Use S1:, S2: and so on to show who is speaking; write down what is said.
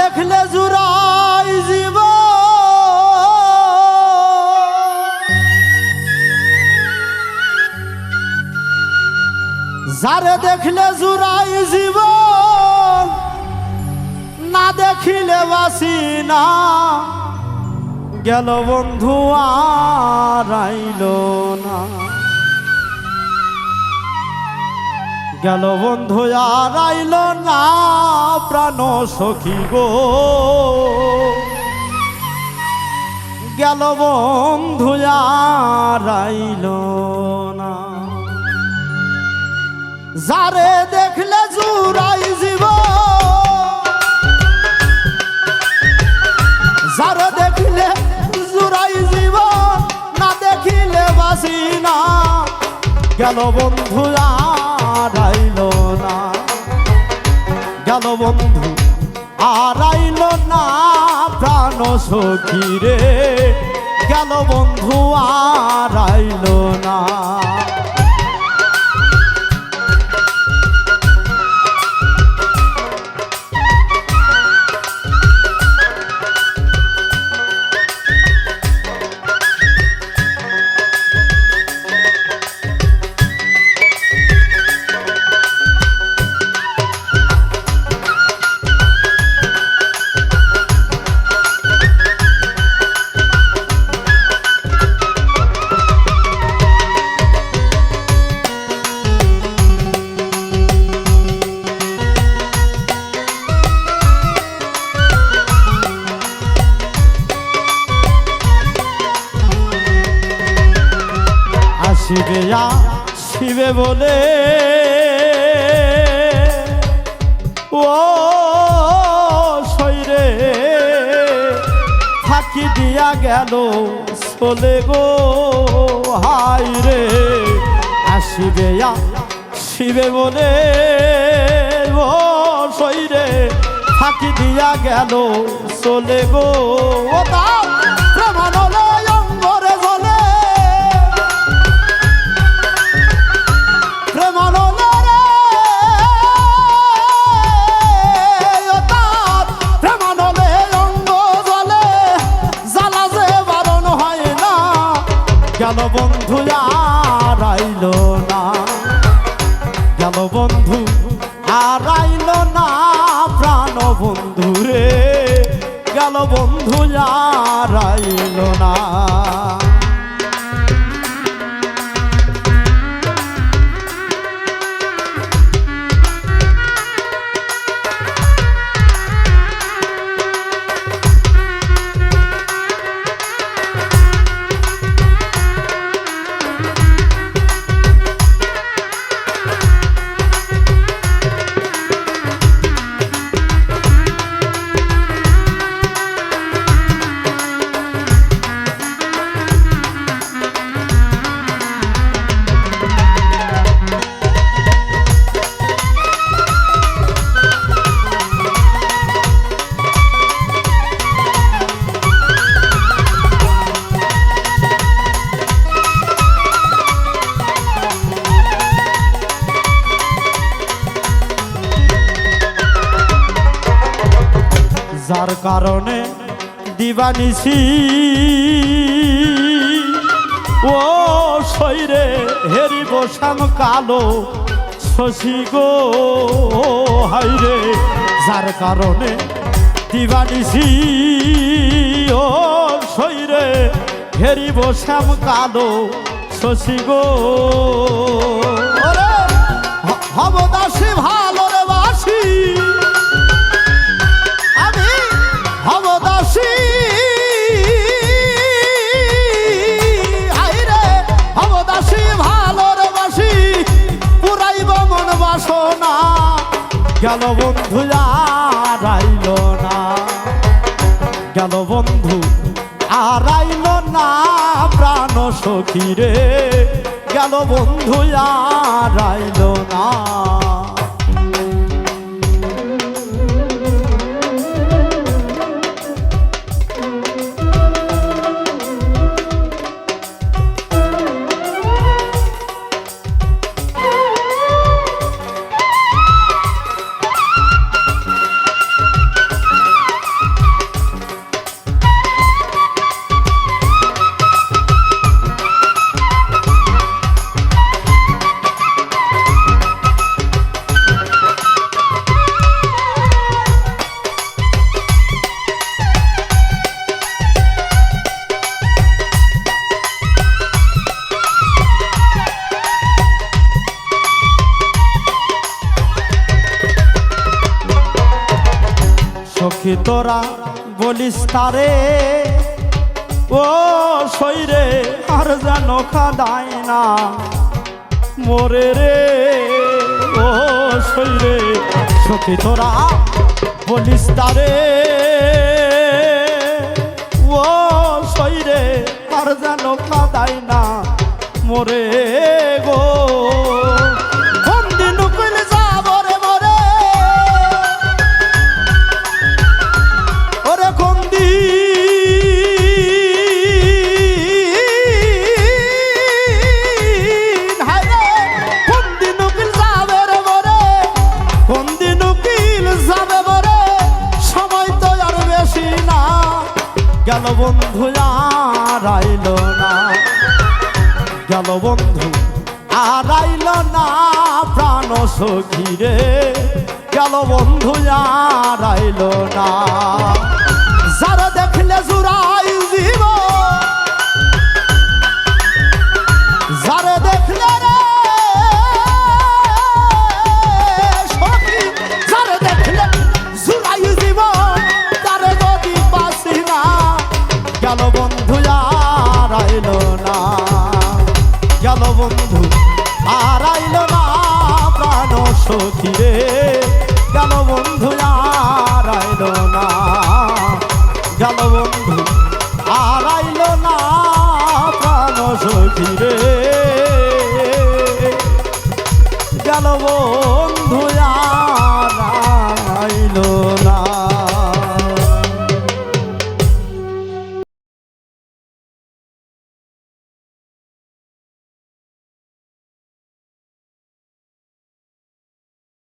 S1: দেখলে জুরাই জীব। যারে দেখলে জুরাই জীব, না দেখিলে বাসি না। গেল বন্ধু আর না। গেল বন্ধু, আর আইল না, প্রাণ সখী গো। গেল বন্ধু, আর আইল না। যারে দেখলে জুরাই জীব, যারে দেখলে জুরাই জীব, না দেখিলে বাসি না। গেল বন্ধু আর গেল বন্ধু আর আইল না প্রাণ সখী রে। আসিবে শিবে বলে। ও শৈরে ফাঁকি দিয়া গেল চলে গো। হাই রে, আসিবে শিবে বলে। ও শৈরে ফাঁকি দিয়া গেল চলে গো। ও, তাও বন্ধু, আর আইল না। গেল বন্ধু, আর আইল না। প্রাণ বন্ধু রে, গেল বন্ধু, আর আইল না। যার কারণে দিবানিসি। ও শৈরে হেরি বসাম কালো শশী গো হাইরে যার কারণে দিবানিসি। ও শৈরে হেরি বসাম কালো শশী গো। গেল বন্ধু, আর আইল না। গেল বন্ধু, আর আইল না। প্রাণ সখী রে। গেল বন্ধু, আর আইল না। তোরা বলিস তারে, ও শৈরে আর যেন খাদায় না। মোরে রে, ও শৈরে সখী তোরা বলিস তারে, ও শৈরে আর যেন খাদায় না। মোরে বন্ধু, আর আইল না। গেল বন্ধু, আর আইল না। প্রাণ সখী রে, গেল বন্ধু, আর আইল না। যারা দেখলে জুড়াই জীব যারা দেখলে সখী রে গেল বন্ধু আর আইল না। গেল বন্ধু আর আইল না। প্রাণ সখী গেল বন্ধু